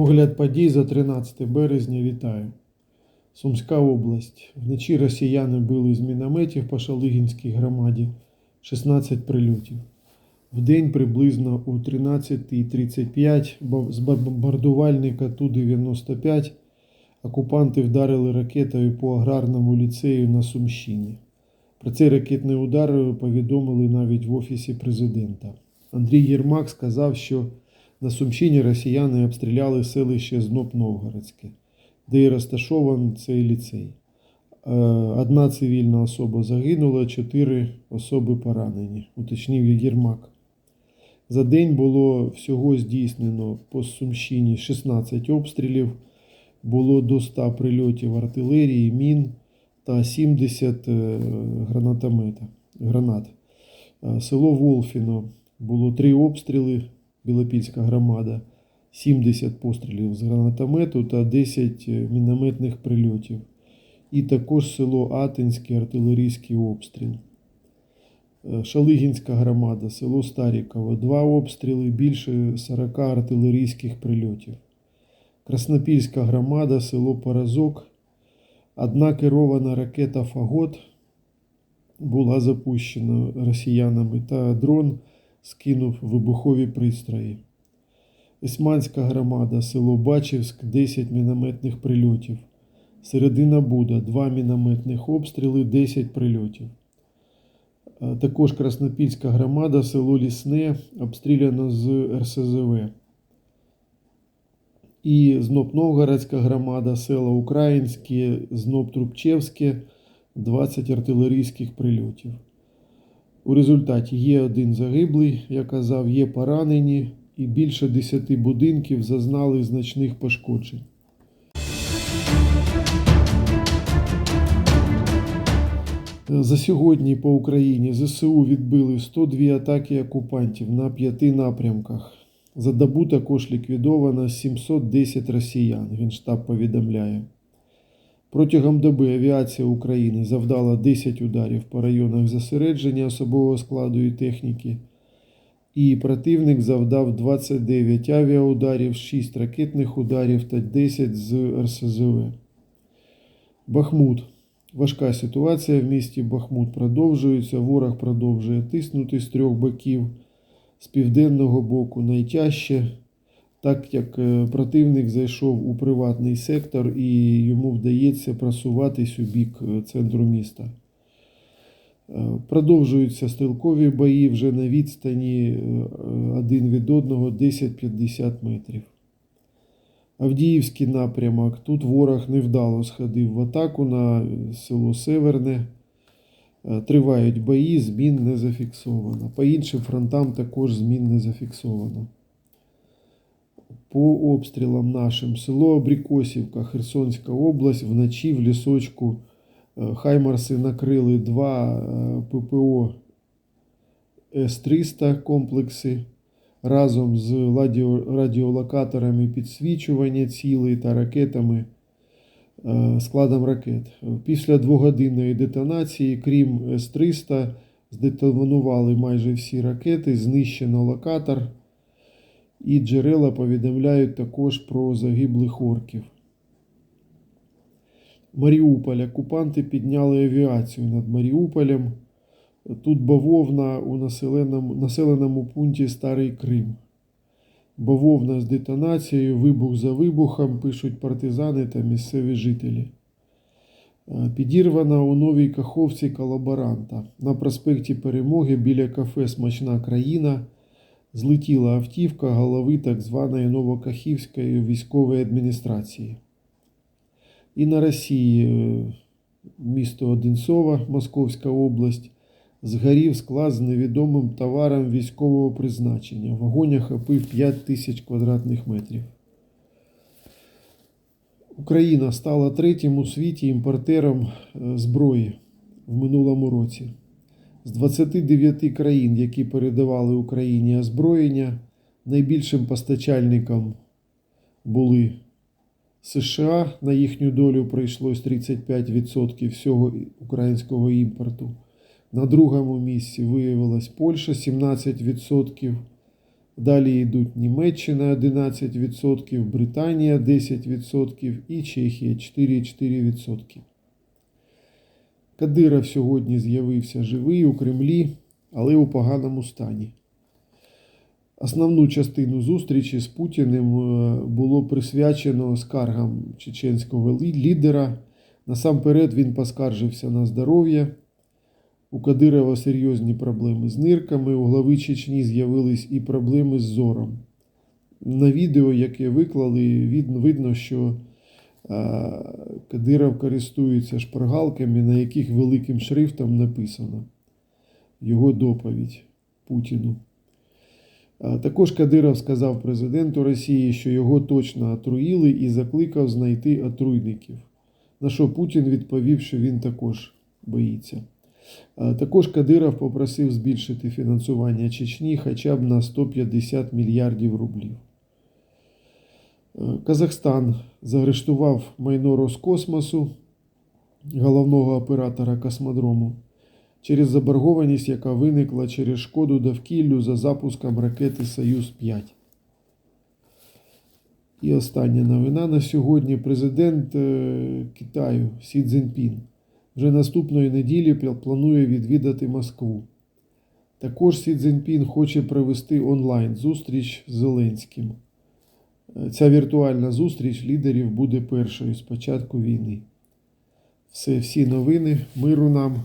Огляд подій за 13 березня вітаю. Сумська область. Вночі росіяни били з мінометів по Шалигінській громаді 16 прильотів. Вдень приблизно у 13.35 з бомбардувальника Ту-95 окупанти вдарили ракетою по аграрному ліцею на Сумщині. Про цей ракетний удар повідомили навіть в Офісі президента. Андрій Єрмак сказав, що на Сумщині росіяни обстріляли селище Зноб-Новгородське, де і розташований цей ліцей. Е, Одна цивільна особа загинула, чотири особи поранені, уточнив Єрмак. За день було всього здійснено по Сумщині 16 обстрілів, було до 100 прильотів артилерії, мін та 70 е, гранатомета, гранат. Е, Село Волфіно було три обстріли, Білопільська громада, 70 пострілів з гранатомету та 10 мінометних прильотів. І також село Атинське, артилерійський обстріл. Е, Шалигінська громада, село Старіково, два обстріли, більше 40 артилерійських прильотів. Краснопільська громада, село Поразок, одна керована ракета Фагот була запущена росіянами, та дрон скинув вибухові пристрої. Ісманська громада, село Бачівськ, 10 мінометних прильотів. Середина Буда, 2 мінометних обстріли, 10 прильотів. Е, Також Краснопільська громада, село Лісне, обстріляно з РСЗВ. І Зноб-Новгородська громада, села Українське, Зноб-Трубчевське, 20 артилерійських прильотів. У результаті є один загиблий, я казав, є поранені, і більше 10 будинків зазнали значних пошкоджень. За сьогодні по Україні ЗСУ відбили 102 атаки окупантів на п'яти напрямках. За добу також ліквідовано 710 росіян, Генштаб повідомляє. Протягом доби авіація України завдала 10 ударів по районах зосередження особового складу і техніки. І противник завдав 29 авіаударів, 6 ракетних ударів та 10 з РСЗВ. Бахмут. Важка ситуація в місті Бахмут продовжується. Ворог продовжує тиснути з трьох боків. З південного боку найтяжче, так як е, противник зайшов у приватний сектор і йому вдається просуватись у бік е, центру міста. Е, Продовжуються стрілкові бої вже на відстані один від одного 10-50 метрів. Авдіївський напрямок. Тут ворог невдало сходив в атаку на село Северне. Тривають бої, змін не зафіксовано. По іншим фронтам також змін не зафіксовано. По обстрілам нашим село Абрикосівка, Херсонська область, вночі в лісочку е, Хаймарси накрили два е, ППО С-300 комплекси разом з радіолокаторами підсвічування цілей та ракетами е, складом ракет. Після двогодинної детонації, крім С-300, здетонували майже всі ракети, знищено локатор, і джерела повідомляють також про загиблих орків. Маріуполь. Окупанти підняли авіацію над Маріуполем. Тут бавовна у населеному, населеному пункті Старий Крим. Бавовна з детонацією, вибух за вибухом, пишуть партизани та місцеві жителі. Е, Підірвана у Новій Каховці колаборанта. На проспекті Перемоги біля кафе Смачна країна злетіла автівка голови так званої Новокахівської військової адміністрації. І на Росії е, місто Одинцово, Московська область, згорів склад з невідомим товаром військового призначення. Вогонь охопив 5 тисяч квадратних метрів. Україна стала третім у світі імпортером е, зброї в минулому році. З 29 країн, які передавали Україні озброєння, найбільшим постачальником були США. На їхню долю прийшлось 35% всього українського імпорту. На другому місці виявилась Польща 17% Далі йдуть Німеччина 11%, Британія 10% і Чехія 4,4%. Кадиров сьогодні з'явився живий у Кремлі, але у поганому стані. Основну частину зустрічі з Путіним е, було присвячено скаргам чеченського лідера. Насамперед він поскаржився на здоров'я. У Кадирова серйозні проблеми з нирками, у глави Чечні з'явились і проблеми з зором. На відео, яке виклали, видно, що Кадиров користується шпаргалками, на яких великим шрифтом написано його доповідь Путіну. Також Кадиров сказав президенту Росії, що його точно отруїли і закликав знайти отруйників. На що Путін відповів, що він також боїться. Також Кадиров попросив збільшити фінансування Чечні хоча б на 150 мільярдів рублів. Казахстан заарештував майно Роскосмосу, головного оператора космодрому, через заборгованість, яка виникла через шкоду довкіллю за запуском ракети Союз-5. І остання новина на сьогодні. Президент е, Китаю Сі Цзіньпін вже наступної неділі планує відвідати Москву. Також Сі Цзіньпін хоче провести онлайн зустріч з Зеленським. Ця віртуальна зустріч лідерів буде першою з початку війни. Все, всі новини. Миру нам.